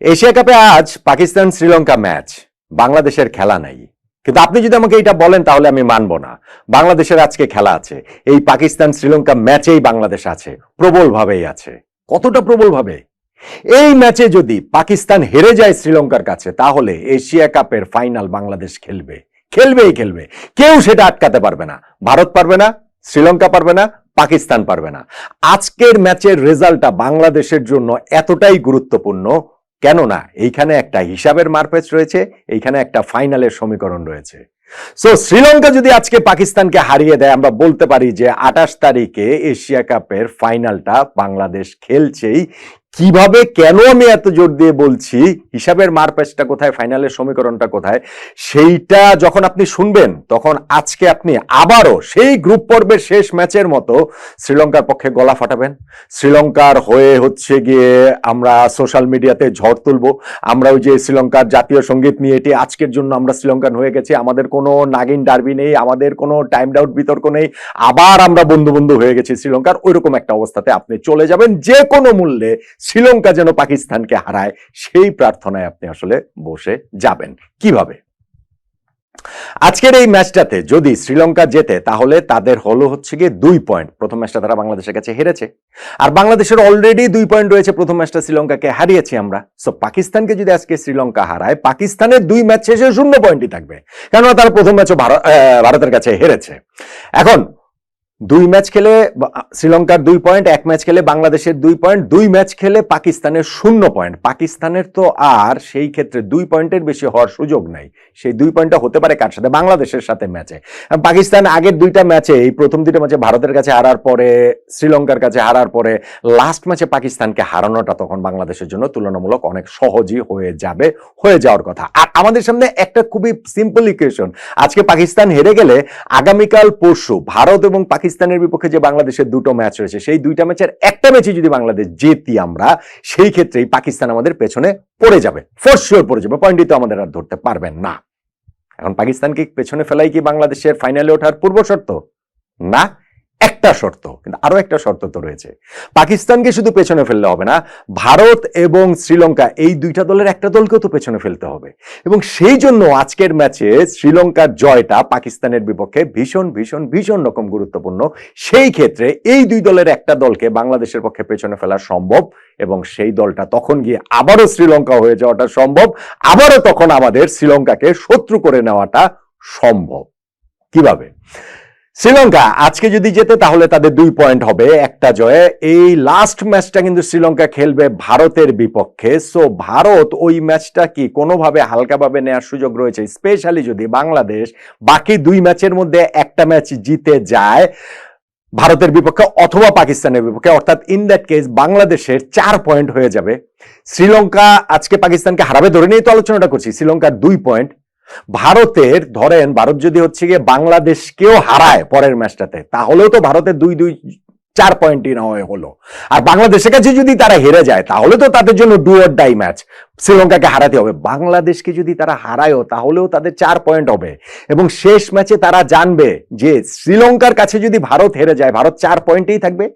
Asia কাপে আজ Pakistan Sri Lanka match. বাংলাদেশের খেলা নাই। কিন্তু আপনি যদি আমাকে এটা বলেন, তাহলে আমি মানব না। বাংলাদেশের আজকে খেলা আছে। এই পাকিস্তান শ্রীলঙ্কা ম্যাচেই বাংলাদেশ আছে। প্রবল ভাবেই আছে। কতটা প্রবল ভাবে এই ম্যাচে যদি পাকিস্তান হেরে যায় শ্রীলঙ্কার কাছে, তাহলে এশিয়া কাপের ফাইনাল বাংলাদেশ খেলবে। খেলবেই খেলবে। কেউ সেটা আটকাতে পারবে না। ভারত পারবে না, শ্রীলঙ্কা পারবে না, পাকিস্তান পারবে না। আজকের ম্যাচের রেজাল্টটা বাংলাদেশের জন্য এতটাই গুরুত্বপূর্ণ কেননা এইখানে একটা হিসাবের মারপেচ রয়েছে, এইখানে একটা ফাইনালের সমীকরণ রয়েছে। সো শ্রীলঙ্কা যদি আজকে পাকিস্তানকে হারিয়ে দেয়, আমরা বলতে পারি যে আঠাশ তারিখে এশিয়া কাপের ফাইনালটা বাংলাদেশ খেলছেই। কীভাবে কেন আমি এত জোর দিয়ে বলছি? হিসাবের মারপ্যাচটা কোথায়? ফাইনালের সমীকরণটা কোথায়? সেইটা যখন আপনি শুনবেন, তখন আজকে আপনি আবারও সেই গ্রুপ পর্বের শেষ ম্যাচের মতো শ্রীলঙ্কার পক্ষে গলা ফাটাবেন। শ্রীলঙ্কার হয়ে হচ্ছে গিয়ে আমরা সোশ্যাল মিডিয়াতে ঝড় তুলবো। আমরা ওই যে শ্রীলঙ্কার জাতীয় সংগীত নিয়ে এটি আজকের জন্য আমরা শ্রীলঙ্কান হয়ে গেছি। আমাদের কোনো নাগিন ডার্বি নেই, আমাদের কোনো টাইম ডাউট বিতর্ক নেই। আবার আমরা বন্ধু বন্ধু হয়ে গেছি শ্রীলঙ্কার। ওইরকম একটা অবস্থাতে আপনি চলে যাবেন যে কোনো মূল্যে শ্রীলঙ্কা যেন পাকিস্তানকে হারায়, সেই প্রার্থনায় আপনি আসলে বসে যাবেন। কীভাবে? আজকের এই ম্যাচটাতে যদি শ্রীলঙ্কা জেতে, তাহলে তাদের হলো হচ্ছে গিয়ে দুই পয়েন্ট। প্রথম ম্যাচটা তারা বাংলাদেশের কাছে হেরেছে। আর বাংলাদেশের অলরেডি দুই পয়েন্ট রয়েছে প্রথম ম্যাচটা শ্রীলঙ্কাকে হারিয়েছি আমরা। সো পাকিস্তানকে যদি আজকে শ্রীলঙ্কা হারায়, পাকিস্তানের দুই ম্যাচ শেষে শূন্য পয়েন্টই থাকবে। কেননা তারা প্রথম ম্যাচও ভারতের কাছে হেরেছে। এখন দুই ম্যাচ খেলে শ্রীলঙ্কার দুই পয়েন্ট, এক ম্যাচ খেলে বাংলাদেশের দুই পয়েন্ট, দুই ম্যাচ খেলে পাকিস্তানের শূন্য পয়েন্ট। পাকিস্তানের তো আর সেই ক্ষেত্রে দুই পয়েন্টের বেশি হওয়ার সুযোগ নাই। সেই দুই পয়েন্টটা হতে পারে কার সাথে? বাংলাদেশের সাথে ম্যাচে। পাকিস্তান আগের দুইটা ম্যাচে, এই প্রথম দুইটা ম্যাচে ভারতের কাছে হারার পরে, শ্রীলঙ্কার কাছে হারার পরে লাস্ট ম্যাচে পাকিস্তানকে হারানোটা তখন বাংলাদেশের জন্য তুলনামূলক অনেক সহজই হয়ে যাবে, হয়ে যাওয়ার কথা। আর আমাদের সামনে একটা খুবই সিম্পল ইকুয়েশন আজকে পাকিস্তান হেরে গেলে আগামীকাল পরশু ভারত এবং পাকিস্তানের বিপক্ষে যে বাংলাদেশের দুটো ম্যাচ রয়েছে, সেই দুইটা ম্যাচের একটা ম্যাচে যদি বাংলাদেশ জেতি আমরা, সেই ক্ষেত্রেই পাকিস্তান আমাদের পেছনে পড়ে যাবে। ফোর শিওর পড়ে যাবে। পয়েন্টই তো আমাদের আর ধরতে পারবেন না। এখন পাকিস্তানকে পেছনে ফেলাই কি বাংলাদেশের ফাইনালে ওঠার পূর্ব শর্ত? না। একটা শর্ত, কিন্তু আরও একটা শর্ত তো রয়েছে। পাকিস্তানকে শুধু পেছনে ফেললে হবে না, ভারত এবং শ্রীলঙ্কা এই দুইটা দলের একটা দলকেও তো পেছনে ফেলতে হবে। এবং সেই জন্য আজকের ম্যাচে শ্রীলঙ্কার জয়টা পাকিস্তানের বিপক্ষে ভীষণ ভীষণ ভীষণ রকম গুরুত্বপূর্ণ। সেই ক্ষেত্রে এই দুই দলের একটা দলকে বাংলাদেশের পক্ষে পেছনে ফেলা সম্ভব এবং সেই দলটা তখন গিয়ে আবারও শ্রীলঙ্কা হয়ে যাওয়াটা সম্ভব। আবারও তখন আমাদের শ্রীলঙ্কাকে শত্রু করে নেওয়াটা সম্ভব। কীভাবে? শ্রীলঙ্কা, আজকে যদি যেতে তাহলে তাদের দুই পয়েন্ট হবে, একটা জয়ে। এই লাস্ট ম্যাচটা কিন্তু শ্রীলঙ্কা খেলবে ভারতের বিপক্ষে। সো ভারত ওই ম্যাচটা কি কোনোভাবে হালকাভাবে নেওয়ার সুযোগ রয়েছে স্পেশালি যদি বাংলাদেশ বাকি দুই ম্যাচের মধ্যে একটা ম্যাচ জিতে যায় ভারতের বিপক্ষে অথবা পাকিস্তানের বিপক্ষে, অর্থাৎ ইন দ্যাট কেস বাংলাদেশের চার পয়েন্ট হয়ে যাবে। শ্রীলঙ্কা আজকে পাকিস্তানকে হারাবে ধরে নিয়ে তো আলোচনাটা করছি, শ্রীলঙ্কার দুই পয়েন্ট ভারতের, ধরেন ভারত যদি হচ্ছে গিয়ে বাংলাদেশকেও হারায় পরের ম্যাচটাতে, তাহলেও তো ভারতের দুই দুই, চার পয়েন্টই নয় হলো। আর বাংলাদেশের কাছে যদি তারা হেরে যায়, তাহলে তো তাদের জন্য ডু অর ডাই ম্যাচ শ্রীলঙ্কাকে হারাতে হবে। বাংলাদেশকে যদি তারা হারায়ও, তাহলেও তাদের চার পয়েন্ট হবে। এবং শেষ ম্যাচে তারা জানবে যে শ্রীলঙ্কার কাছে যদি ভারত হেরে যায়, ভারত চার পয়েন্টেই থাকবে।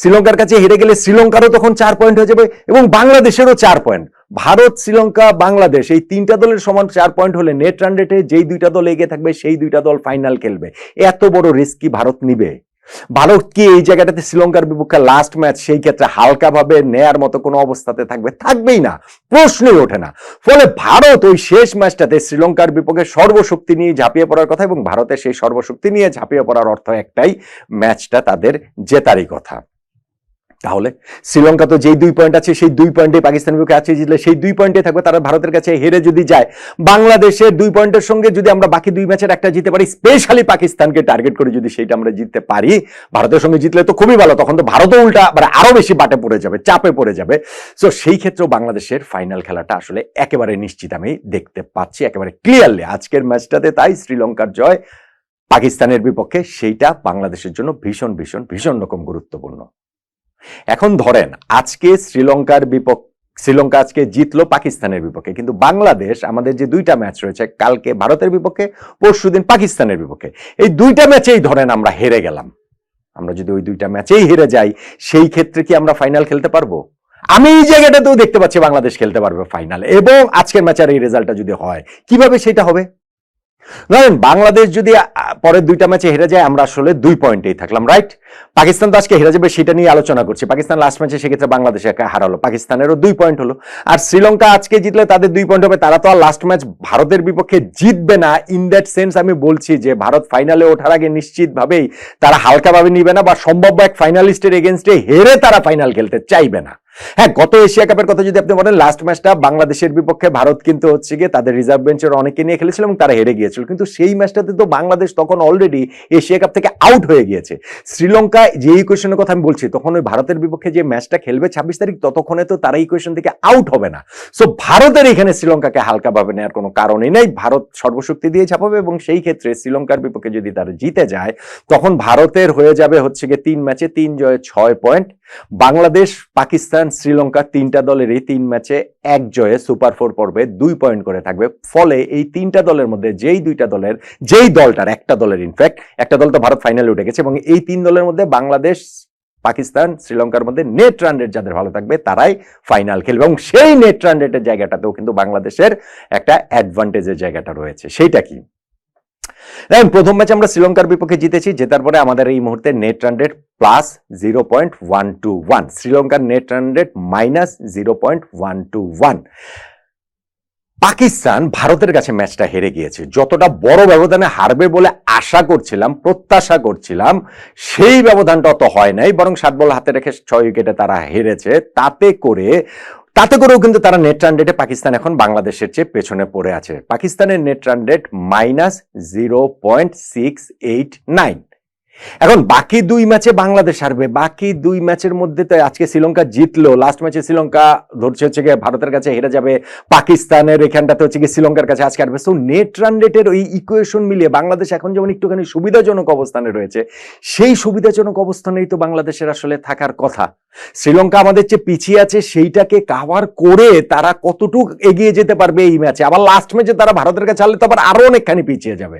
শ্রীলঙ্কার কাছে হেরে গেলে শ্রীলঙ্কারও তখন চার পয়েন্ট হয়ে যাবে এবং বাংলাদেশেরও চার পয়েন্ট ভারত, শ্রীলঙ্কা, বাংলাদেশ, এই তিনটা দলের সমান চার পয়েন্ট হলে নেট রান রেটে যেই দুইটা দল এগিয়ে থাকবে, সেই দুইটা দল ফাইনাল খেলবে। এত বড় রিস্ক কি ভারত নিবে? ভারত কি এই জায়গাটাতে শ্রীলঙ্কার বিপক্ষে লাস্ট ম্যাচ সেই ক্ষেত্রে হালকাভাবে নেয়ার মতো কোনো অবস্থাতে থাকবে? থাকবেই না, প্রশ্নই ওঠে না। ফলে ভারত ওই শেষ ম্যাচটাতে শ্রীলঙ্কার বিপক্ষে সর্বশক্তি নিয়ে ঝাঁপিয়ে পড়ার কথা এবং ভারতের সেই সর্বশক্তি নিয়ে ঝাঁপিয়ে পড়ার অর্থ একটাই ম্যাচটা তাদের জেতারই কথা। তাহলে শ্রীলঙ্কা তো যেই দুই পয়েন্ট আছে, সেই দুই পয়েন্টে পাকিস্তানের বিপক্ষে আছে, জিতলে সেই দুই পয়েন্টে থাকবে, তারা ভারতের কাছে হেরে যদি যায়, বাংলাদেশের দুই পয়েন্টের সঙ্গে যদি আমরা বাকি দুই ম্যাচের একটা জিতে পারি স্পেশালি পাকিস্তানকে টার্গেট করে যদি সেটা আমরা জিততে পারি, ভারতের সঙ্গে জিতলে তো খুবই ভালো, তখন তো ভারতও উল্টা মানে আরও বেশি বাটে পড়ে যাবে, চাপে পড়ে যাবে। সো সেই ক্ষেত্রেও বাংলাদেশের ফাইনাল খেলাটা আসলে একেবারে নিশ্চিত আমি দেখতে পাচ্ছি, একেবারে ক্লিয়ারলি আজকের ম্যাচটাতে তাই শ্রীলঙ্কার জয়, পাকিস্তানের বিপক্ষে সেইটা বাংলাদেশের জন্য ভীষণ ভীষণ ভীষণ রকম গুরুত্বপূর্ণ। এখন ধরেন, আজকে শ্রীলঙ্কার বিপক্ষে শ্রীলঙ্কা আজকে জিতলো পাকিস্তানের বিপক্ষে, কিন্তু বাংলাদেশ আমাদের যে দুইটা ম্যাচ রয়েছে, কালকে ভারতের বিপক্ষে পরশুদিন পাকিস্তানের বিপক্ষে, এই দুইটা ম্যাচেই ধরেন আমরা হেরে গেলাম। আমরা যদি ওই দুইটা ম্যাচেই হেরে যাই, সেই ক্ষেত্রে কি আমরা ফাইনাল খেলতে পারব? আমি এই জায়গাটাতেও দেখতে পাচ্ছি বাংলাদেশ খেলতে পারবে ফাইনাল এবং আজকের ম্যাচের এই রেজাল্টটা যদি হয়, কীভাবে সেটা হবে? ধরেন বাংলাদেশ যদি পরের দুইটা ম্যাচে হেরে যায়, আমরা আসলে দুই পয়েন্টেই থাকলাম, রাইট? পাকিস্তান তো আজকে হেরে যাবে, সেটা নিয়ে আলোচনা করছি। পাকিস্তান লাস্ট ম্যাচে সেক্ষেত্রে বাংলাদেশ হারালো। পাকিস্তানেরও দুই পয়েন্ট হলো। আর শ্রীলঙ্কা আজকে জিতলে তাদের দুই পয়েন্ট হবে, তারা তো আর লাস্ট ম্যাচ ভারতের বিপক্ষে জিতবে না। ইন দ্যাট সেন্স আমি বলছি যে, ভারত ফাইনালে ওঠার আগে নিশ্চিতভাবেই তারা হালকাভাবে নিবে না, বা সম্ভাব্য এক ফাইনালিস্টের এগেনস্টে হেরে তারা ফাইনাল খেলতে চাইবে না। হ্যাঁ গত এশিয়া কাপের কথা যদি আপনি বলেন লাস্ট ম্যাচটা বাংলাদেশের বিপক্ষে ভারত কিন্তু হচ্ছে গিয়ে তাদের রিজার্ভ বেঞ্চের অনেকে নিয়ে খেলেছিল এবং তারা হেরে গিয়েছিল। কিন্তু সেই ম্যাচটাতে তো বাংলাদেশ তখন অলরেডি এশিয়া কাপ থেকে আউট হয়ে গিয়েছে। শ্রীলঙ্কা যে ইকুয়েশনের কথা আমি বলছি, তখন ওই ভারতের বিপক্ষে যে ম্যাচটা খেলবে ছাব্বিশ তারিখ, ততক্ষণে তো তারা ইকুয়েশন থেকে আউট হবে না। সো ভারতের এখানে শ্রীলঙ্কাকে হালকাভাবে নেওয়ার কোনো কারণই নেই। ভারত সর্বশক্তি দিয়ে ছাপাবে এবং সেই ক্ষেত্রে শ্রীলঙ্কার বিপক্ষে যদি তারা জিতে যায়, তখন ভারতের হয়ে যাবে হচ্ছে গিয়ে তিন ম্যাচে তিন জয়ে ছয় পয়েন্ট বাংলাদেশ, পাকিস্তান, শ্রীলঙ্কা তিনটা দলেরই তিন ম্যাচে এক জয়ে সুপার ফোর পর্বে দুই পয়েন্ট করে থাকবে। ফলে এই তিনটা দলের মধ্যে যেই দুইটা দলের, যেই দলটার একটা দলের ইনফ্যাক্ট একটা দল তো ভারত ফাইনালে উঠে গেছে এবং এই তিন দলের মধ্যে বাংলাদেশ, পাকিস্তান, শ্রীলঙ্কার মধ্যে নেট রান রেট যাদের ভালো থাকবে তারাই ফাইনাল খেলবে এবং সেই নেট রান রেটের জায়গাটাতেও কিন্তু বাংলাদেশের একটা অ্যাডভান্টেজের জায়গাটা রয়েছে। সেইটা কি? প্রথম ম্যাচে আমরা শ্রীলঙ্কার বিপক্ষে জিতেছি, জেতার পরে আমাদের এই মুহূর্তে net run rate plus zero point one two one শ্রীলঙ্কার net run rate minus zero point one two one Pakistan ভারতের কাছে ম্যাচটা হেরে গিয়েছে। যতটা বড় ব্যবধানে হারবে বলে আশা করছিলাম, প্রত্যাশা করছিলাম, সেই ব্যবধানটা অত হয় নাই, বরং সাত বল হাতে রেখে ছয় উইকেটে তারা হেরেছে। তাতে করে, তাতে করেও কিন্তু তারা নেট রান রেটে পাকিস্তান এখন বাংলাদেশের চেয়ে পেছনে পড়ে আছে। পাকিস্তানের net run rate minus zero point six eight nine এখন বাকি দুই ম্যাচে বাংলাদেশ হারবে। বাকি দুই ম্যাচের মধ্যে তো আজকে শ্রীলঙ্কা জিতলো। লাস্ট ম্যাচে শ্রীলঙ্কা ধরছে হচ্ছে গিয়ে ভারতের কাছে হেরে যাবে। পাকিস্তানের এখানটাতে হচ্ছে গিয়ে শ্রীলঙ্কার কাছে আজকে হারবে। সো নেট রান রেটের ওই ইকুয়েশন মিলিয়ে বাংলাদেশ এখন যেমন একটুখানি সুবিধাজনক অবস্থানে রয়েছে, সেই সুবিধাজনক অবস্থানেই তো বাংলাদেশের আসলে থাকার কথা। শ্রীলঙ্কা আমাদের যে পিছিয়ে আছে, সেইটাকে কাভার করে তারা কতটুকু এগিয়ে যেতে পারবে এই ম্যাচে আবার লাস্ট ম্যাচে তারা ভারতের কাছে হারলে তো আবার আরও অনেকখানি পিছিয়ে যাবে।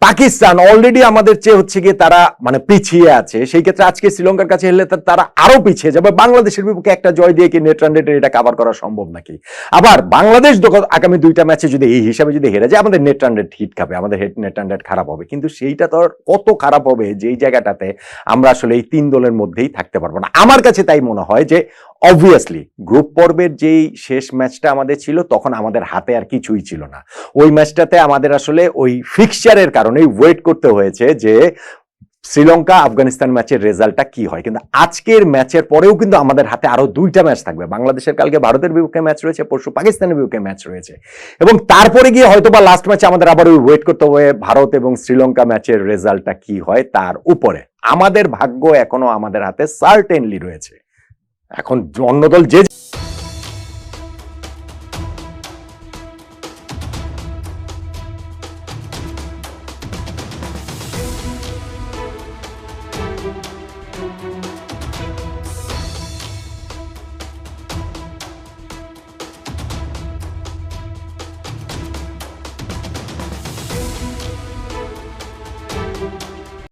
পাকিস্তান অলরেডি আমাদের চেয়ে হচ্ছে গিয়ে তারা মানে পিছিয়ে আছে। সেই ক্ষেত্রে আজকে শ্রীলঙ্কার কাছে হেললে তা- তারা আরও পিছিয়ে যাবে। বাংলাদেশের বিপক্ষে একটা জয় দিয়ে কি নেট রান রেটের এটা কাভার করা সম্ভব নাকি? আবার বাংলাদেশ আগামী দুইটা ম্যাচে যদি এই হিসাবে যদি হেরে যায়, আমাদের নেট রান রেট হিট খাবে, আমাদের হেড নেট রান রেট খারাপ হবে। কিন্তু সেইটা তো কত খারাপ হবে, যেই জায়গাটাতে আমরা আসলে এই তিন দলের মধ্যেই থাকতে পারব না। আমার কাছে তাই মনে হয় যে অবভিয়াসলি গ্রুপ পর্বের যেই শেষ ম্যাচটা আমাদের ছিল, তখন আমাদের হাতে আর কিছুই ছিল না। ওই ম্যাচটাতে আমাদের আসলে ওই ফিক্সচারের কারণেই ওয়েট করতে হয়েছে যে শ্রীলঙ্কা আফগানিস্তান ম্যাচের রেজাল্টটা কি হয়। কিন্তু আজকের ম্যাচের পরেও কিন্তু আমাদের হাতে আরও দুইটা ম্যাচ থাকবে। বাংলাদেশের কালকে ভারতের বিপক্ষে ম্যাচ রয়েছে, পরশু পাকিস্তানের বিপক্ষে ম্যাচ রয়েছে। এবং তারপরে গিয়ে হয়তো বা লাস্ট ম্যাচে আমাদের আবার ওই ওয়েট করতে হবে ভারত এবং শ্রীলঙ্কা ম্যাচের রেজাল্টটা কি হয় তার উপরে। আমাদের ভাগ্য এখনও আমাদের হাতে সার্টেনলি রয়েছে। এখন অন্য দল যে